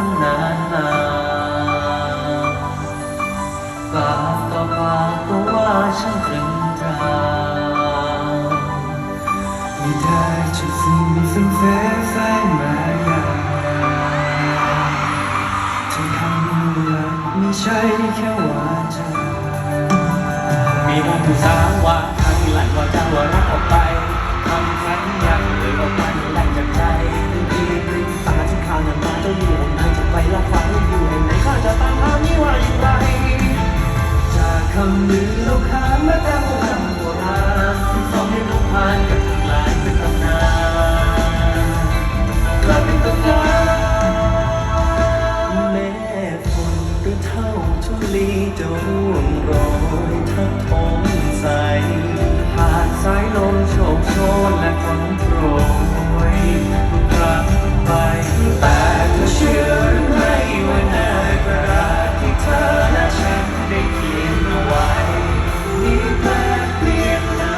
ตั้งนานมาปากต่อปากก็ว่าฉันตรึงตราไม่ได้จะฟุ้งฟุ้งเฟ้ไฟ้มายาที่ทำรักไม่ใช่แค่วาจามีมองทุกสาวว่า ร่วงโรยทับท้องใสผ่านสายลมโชกโชนและฝนโปรยทุกครั้งไปแต่เธอเชื่อหรือไม่ว่าน้ากระดาษที่เธอและฉันได้เขียนเอาไว้มีแปลเปลี่ยนนะ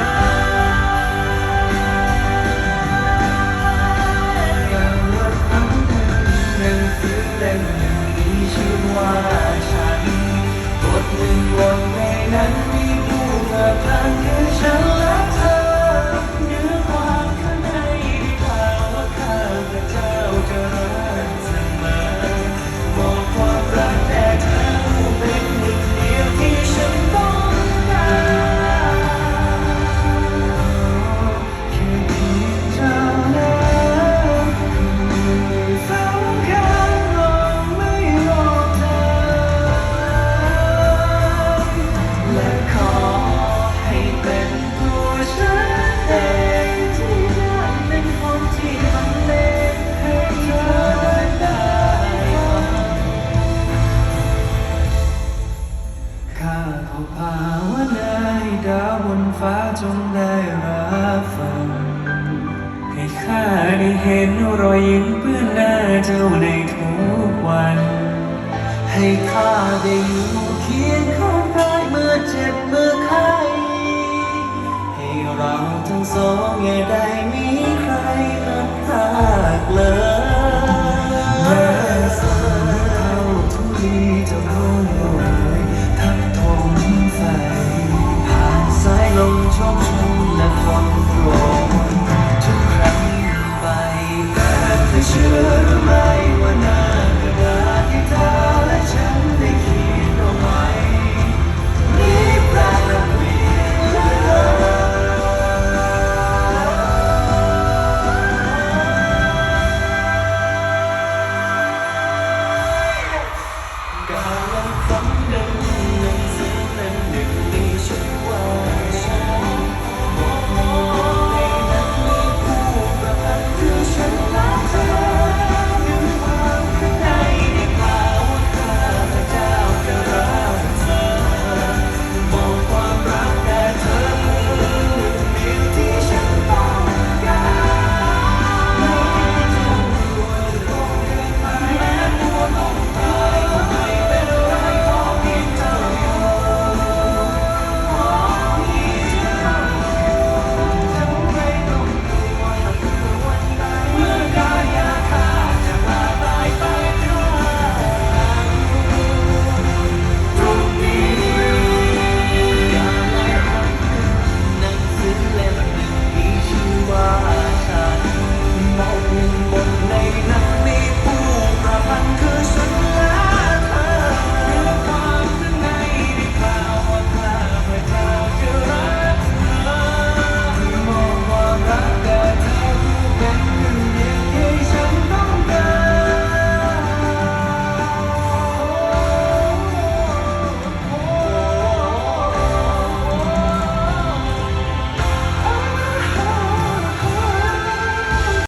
อย่างว่าครั้งหนึ่งหนังสือเล่มนึ่งมีชื่อว่า บทหนึ่งบทในนั้นมีผู้เกิดพัน ฟ้าจงได้รับฟัง ให้ข้าได้เห็นรอยยิ้มเพื่อนหน้าเจ้าในทุกวัน ให้ข้าได้อยู่เคียงข้างกายเมื่อเจ็บเมื่อไข้ให้เราทั้งสองอย่าได้ düşürme